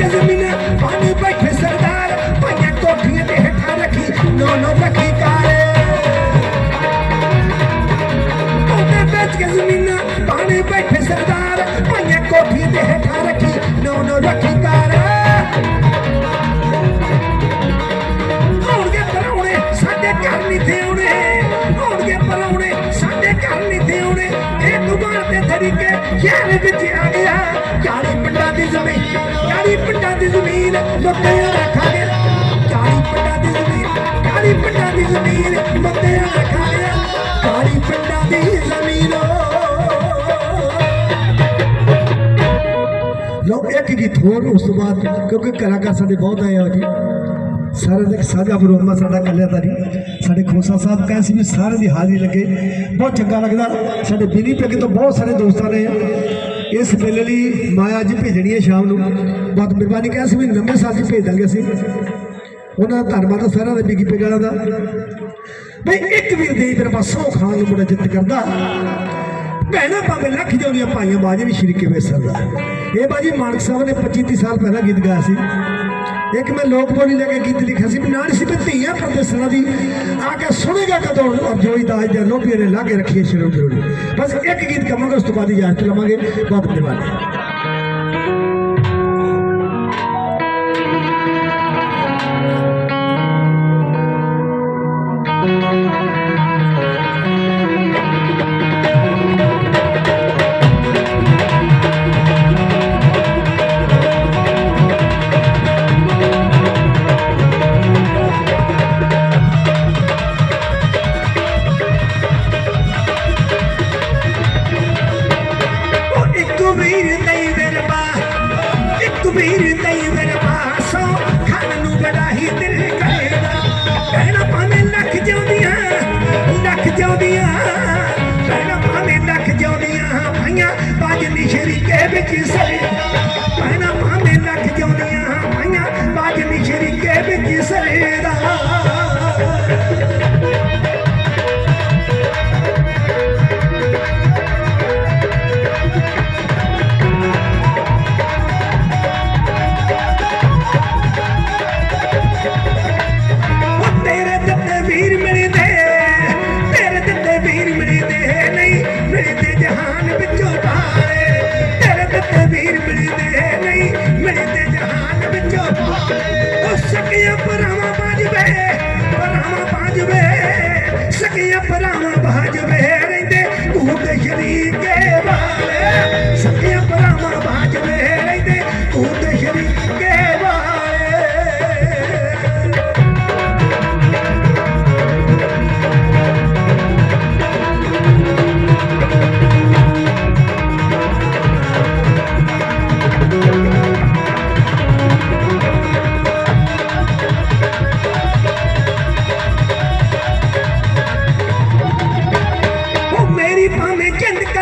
ਕੇ ਜ਼ਮੀਨ, ਪਾਣੀ ਬੈਠੇ ਸਰਦਾਰ, ਪਾਈਆਂ ਕੋਠੀਆਂ ਤੇ ਹੇਠਾਂ ਰੱਖੀ, ਨੋ ਨੋ ਰੱਖੀ ਕਾਰ। ਉਹਦੇ ਵਿੱਚ ਕੇ ਜ਼ਮੀਨ, ਪਾਣੀ ਬੈਠੇ ਸਰਦਾਰ, ਪਾਈਆਂ ਕੋਠੀਆਂ ਤੇ ਹੇਠਾਂ ਰੱਖੀ, ਨੋ ਨੋ ਰੱਖੀ ਕਾਰ। ਹੋਣਗੇ ਪਰੌਣੇ ਸਾਡੇ ਘਰ ਨਹੀਂ ਤੇ ਆਉਣੇ ਹੋਣਗੇ ਪਰੌਣੇ ਸਾਡੇ ਘਰ ਨਹੀਂ ਤੇ ਆਉਣੇ ਇਹ ਦੁਬਾਰ ਦੇ ਤਰੀਕੇ ਸ਼ਹਿਰ ਵਿੱਚ ਆ ਗਿਆ। ਜ਼ਮੀਨ ਰੱਖਾਂਗੇ ਚਾਲੀ ਪਿੰਡਾਂ ਦੀ ਜ਼ਮੀਨ ਚਾਲੀ ਪਿੰਡਾਂ ਦੀ ਜ਼ਮੀਨ ਮੁੱਦਿਆਂ ਰੱਖਾਂਗੇ ਚਾਲੀ ਪਿੰਡਾਂ ਦੀ ਜ਼ਮੀਨ। ਲੋ ਇੱਕ ਗੀਤ ਹੋਰ ਉਸ ਤੋਂ ਬਾਅਦ, ਕਿਉਂਕਿ ਕਲਾਕਾਰ ਸਾਡੇ ਬਹੁਤ ਆਏ ਹੋ ਜੀ ਸਾਰੇ ਦੇ ਸਾਂਝਾ ਪ੍ਰੋਗਰਾਮ ਸਾਡਾ ਕੱਲਿਆਦਾਰੀ ਸਾਡੇ ਖੋਸਾ ਸਾਹਿਬ ਕਹਿੰਦੇ ਸੀ ਵੀ ਸਾਰੇ ਦੀ ਹਾਜ਼ਰੀ ਲੱਗੇ। ਬਹੁਤ ਚੰਗਾ ਲੱਗਦਾ। ਸਾਡੇ ਬਿਨੀ ਪੱਗੇ ਤੋਂ ਬਹੁਤ ਸਾਰੇ ਦੋਸਤਾਂ ਨੇ ਇਸ ਵੇਲੇ ਲਈ ਮਾਇਆ ਜੀ ਭੇਜਣੀ ਹੈ ਸ਼ਾਮ ਨੂੰ। ਬਹੁਤ ਮਿਹਰਬਾਨੀ, ਕਿਹਾ ਸੀ ਵੀ ਨਵੇਂ ਸਾਲ 'ਚ ਭੇਜ ਦਾਂਗੇ ਅਸੀਂ। ਉਹਨਾਂ ਦਾ ਧੰਨਵਾਦ ਸਾਰਿਆਂ ਦਾ ਬਿਗੀ ਪੱਗਾਂ ਦਾ। ਬਈ ਇੱਕ ਵੀਰ ਦੇ ਫਿਰ ਪਾਸੋਂ ਖਾਨ ਨੂੰ ਬੜਾ ਜਿੱਤ ਕਰਦਾ। ਭੈਣਾਂ ਭਾਵੇਂ ਲੱਖ ਜਾਉਂਦੀਆਂ ਭਾਈਆਂ ਬਾਜੇ ਵੀ ਸ਼ਰੀਕੇ ਵੇ ਸਰਦਾ। ਇਹ ਬਾਜੀ ਮਾਨਕ ਸਾਹਿਬ ਨੇ 25 30 ਸਾਲ ਪਹਿਲਾਂ ਗੀਤ ਗਾਇਆ ਸੀ। ਇੱਕ ਮੈਂ ਲੋਕ ਬੋਲੀ ਲੈ ਕੇ ਗੀਤ ਲਿਖਿਆ ਸੀ ਵੀ ਸੀ ਵੀ ਧੀਆਂ ਪਰਦੇਸਾਂ ਦੀ ਆ ਕੇ ਸੁਣੇਗਾ ਕਦੋਂ? ਔਰ ਜੋਈ ਦਾਜ ਦੇ ਲੋਭੀ ਨੇ ਲਾ ਕੇ ਰੱਖੀ ਸ਼ੁਰੂ ਜੋੜੀ ਬਸ ਇੱਕ ਗੀਤ ਕਵਾਂਗੇ, ਉਸ ਤੋਂ ਬਾਅਦ ਇਜਾਜ਼ਤ ਲਵਾਂਗੇ। ਬਹੁਤ ਧੰਨਵਾਦ। ਭਾਈਆਂ ਬਾਜ ਨਿਸ਼ਰੀ ਕੇ ਵਿੱਚ ਸਰੇ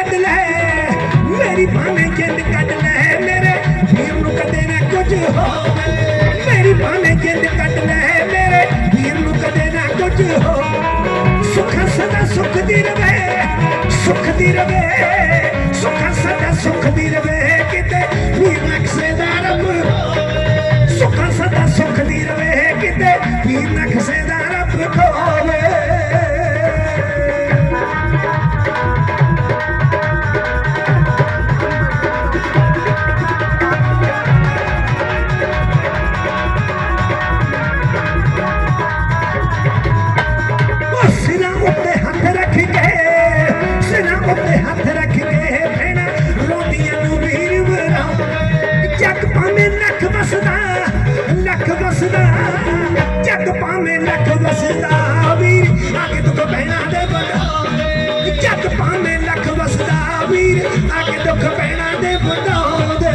ਕੱਢ ਲੈ। ਮੇਰੀ ਭਾਵੇਂ ਜਿੰਦ ਕੱਢ ਲੈ। ਮੇਰੇ ਵੀਰ ਨੂੰ ਕਦੇ ਨਾ ਕੁਝ ਹੋਵੇ। ਮੇਰੀ ਭਾਵੇਂ ਜਿੰਦ ਕੱਢ ਲੈ। ਮੇਰੇ ਵੀਰ ਨੂੰ ਕਦੇ ਨਾ ਕੁਝ ਹੋ ਸੁਖ ਸਦਾ ਸੁਖ ਦੀ ਰਵੇ। ਸੁਖ ਦੀ ਰਵੇ। ਸੁਖ ਸਦਾ ਸੁਖ ਦੀ ਰਵੇ। ਦੁੱਖ ਭੈਣਾ ਦੇ ਵਧਾਉਂਦੇ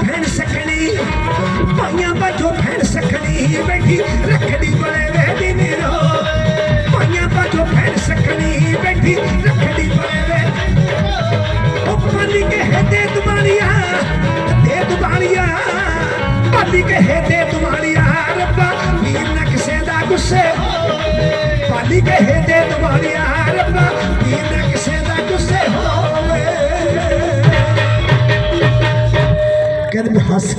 ਬਾਝੋਂ ਸਕਣੀ ਪਾਈਆਂ ਬਾਝੋਂ ਭੈਣ ਸਕਣੀ ਬੈਠੀ, ਰੱਖੜੀ ਕੋਲੇ ਵੇਦੀ ਨੀਰੋ। ਪਾਈਆਂ ਬਾਝੋਂ ਭੈਣ ਸਕਣੀ ਬੈਠੀ, ਰੱਖੜੀ ਕੋਲੇ ਵੇ ਉਹ ਪਾਲੀ ਕਹੇ ਦੇ ਤੁਮਾਰੀਆਂ ਤੇ ਤੁਮਾਰੀਆਂ ਪਾਲੀ ਕਹੇ ਦੇ ਤੁਮਾਰੀਆਂ ਰੱਬਾ ਵੀਰ ਨਾ ਕਿਸੇ ਦਾ ਗੁੱਸੇ। ਪਾਲੀ ਕਹੇ ਦੇ ਤੁਮਾਰੀਆਂ ਰੱਬਾ ਵੀਰ ਗੁੱਸੇ ਹੋਵੇ ਕਹਿੰਦੇ ਵੀ ਹੱਸ